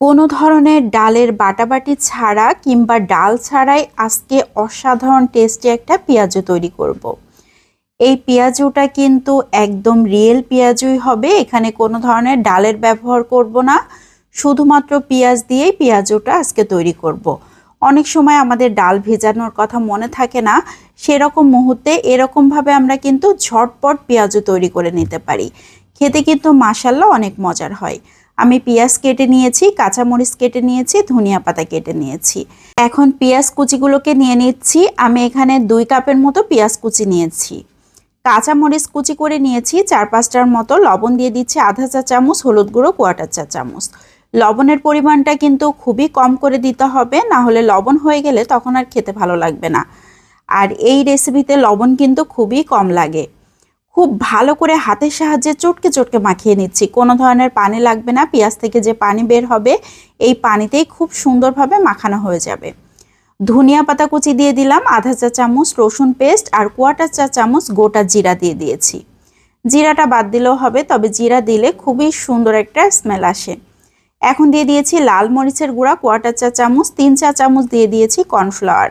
কোনো ধরনের ডালের বাটাবাটি ছাড়া কিংবা ডাল ছাড়াই আজকে অসাধারণ টেস্টি একটা পেঁয়াজু তৈরি করব। এই পেঁয়াজুটা কিন্তু একদম রিয়েল পেঁয়াজুই হবে, এখানে কোনো ধরনের ডালের ব্যবহার করব না, শুধুমাত্র পেঁয়াজ দিয়েই পেঁয়াজুটা আজকে তৈরি করব। অনেক সময় আমাদের ডাল ভেজানোর কথা মনে থাকে না, সেরকম মুহূর্তে এরকমভাবে আমরা কিন্তু ঝটপট পেঁয়াজু তৈরি করে নিতে পারি খেতে কিন্তু মাসাল্লা অনেক মজার হয় আমি পেঁয়াজ কেটে নিয়েছি, কাঁচামরিচ কেটে নিয়েছি, ধনিয়া পাতা কেটে নিয়েছি। এখন পেঁয়াজ কুচিগুলোকে নিয়ে নিচ্ছি। আমি এখানে দুই কাপের মতো পেঁয়াজ কুচি নিয়েছি। কাঁচামরিচ কুচি করে নিয়েছি, চার পাঁচটার মতো। লবণ দিয়ে দিচ্ছি আধা চা চামচ, হলুদ গুঁড়ো, কোয়াটার চা চামচ। লবণের পরিমাণটা কিন্তু খুবই কম করে দিতে হবে, না হলে লবণ হয়ে গেলে তখন আর খেতে ভালো লাগবে না। আর এই রেসিপিতে লবণ কিন্তু খুবই কম লাগে। খুব ভালো করে হাতের সাহায্যে চটকে চটকে মাখিয়ে নিচ্ছি। কোনো ধরনের পানি লাগবে না, পেঁয়াজ থেকে যে পানি বের হবে, এই পানিতেই খুব সুন্দরভাবে মাখানো হয়ে যাবে। ধনিয়া পাতা কুচি দিয়ে দিলাম, আধা চা চামচ রসুন পেস্ট আর কোয়াটার চা চামচ গোটা জিরা দিয়ে দিয়েছি। জিরাটা বাদ দিলেও হবে, তবে জিরা দিলে খুবই সুন্দর একটা স্মেল আসে। এখন দিয়ে দিয়েছি লাল মরিচের গুঁড়া, কোয়াটার চা চামচ, তিন চা চামচ দিয়ে দিয়েছি কর্নফ্লাওয়ার।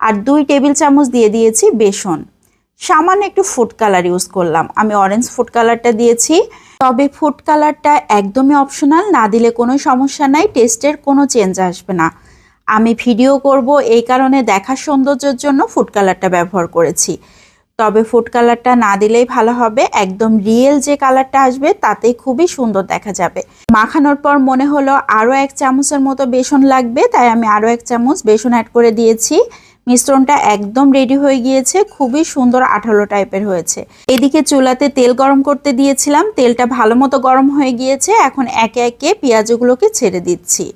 আর দুই টেবিল চামচ দিয়ে দিয়েছি বেসন। সামান্য একটু ফুড কালার ইউজ করলাম। আমি অরেঞ্জ ফুড কালারটা দিয়েছি। তবে ফুড কালারটা একদমই অপশনাল না দিলে কোনো সমস্যা নাই টেস্টের কোনো চেঞ্জ আসবে না। আমি ভিডিও করব এই কারণে দেখার সৌন্দর্যের জন্য ফুড কালারটা ব্যবহার করেছি। তবে ফুড কালারটা না দিলেই ভালো হবে। একদম রিয়েল যে কালারটা আসবে, তাতেই খুবই সুন্দর দেখা যাবে। মাখানোর পর মনে হলো আরও এক চামচের মতো বেসন লাগবে, তাই আমি আরও এক চামচ বেসন অ্যাড করে দিয়েছি। মিশ্রণটা একদম রেডি হয়ে গিয়েছে, খুবই সুন্দর আঠালো টাইপের হয়েছে। এদিকে চুলাতে তেল গরম করতে দিয়েছিলাম, তেলটা ভালো মতো গরম হয়ে গিয়েছে, এখন একে একে পেঁয়াজগুলোকে ছেড়ে দিচ্ছি।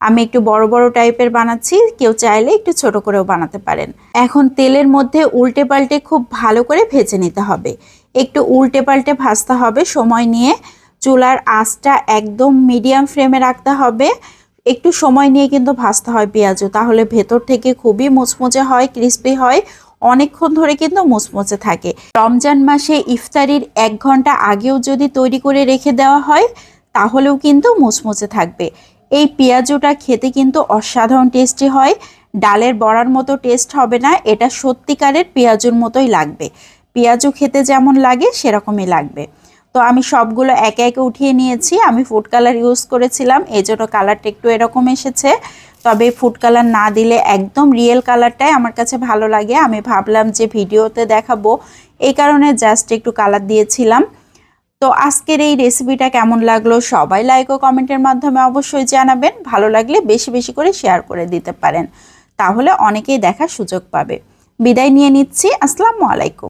আমি একটু বড় বড় টাইপের বানাচ্ছি, কেউ চাইলে একটু ছোট করেও বানাতে পারেন। এখন তেলের মধ্যে উল্টে পাল্টে খুব ভালো করে ভেজে নিতে হবে। একটু উল্টে পাল্টে ভাজতে হবে, সময় নিয়ে চুলার আঁচটা একদম মিডিয়াম ফ্লেমে রাখতে হবে। একটু সময় নিয়ে কিন্তু ভাজতে হয় পেঁয়াজও। তাহলে ভেতর থেকে খুবই মুচমুচে হয় ক্রিস্পি হয়, অনেকক্ষণ ধরে কিন্তু মুচমুচে থাকে। রমজান মাসে ইফতারির এক ঘণ্টা আগেও যদি তৈরি করে রেখে দেওয়া হয়, তাহলেও কিন্তু মুচমুচে থাকবে। এই পেঁয়াজুটা খেতে কিন্তু অসাধারণ টেস্টি হয়। ডালের বড়ার মতো টেস্ট হবে না, এটা সত্যিকারের পেঁয়াজুর মতোই লাগবে। পেঁয়াজু খেতে যেমন লাগে, সেরকমই লাগবে। তো আমি সবগুলো একে একে উঠিয়ে নিয়েছি। আমি ফুড কালার ইউজ করেছিলাম এই জন্য কালারটা একটু এরকম এসেছে। তবে ফুড কালার না দিলে একদম রিয়েল কালারটাই আমার কাছে ভালো লাগে। আমি ভাবলাম যে ভিডিওতে দেখাবো, এই কারণে জাস্ট একটু কালার দিয়েছিলাম। তো আজকের এই রেসিপিটা কেমন লাগল সবাই লাইক ও কমেন্টের মাধ্যমে অবশ্যই জানাবেন। ভালো লাগলে বেশি বেশি করে শেয়ার করে দিতে পারেন। তাহলে অনেকেই দেখার সুযোগ পাবে। বিদায় নিয়ে নিচ্ছি। আসসালামু আলাইকুম।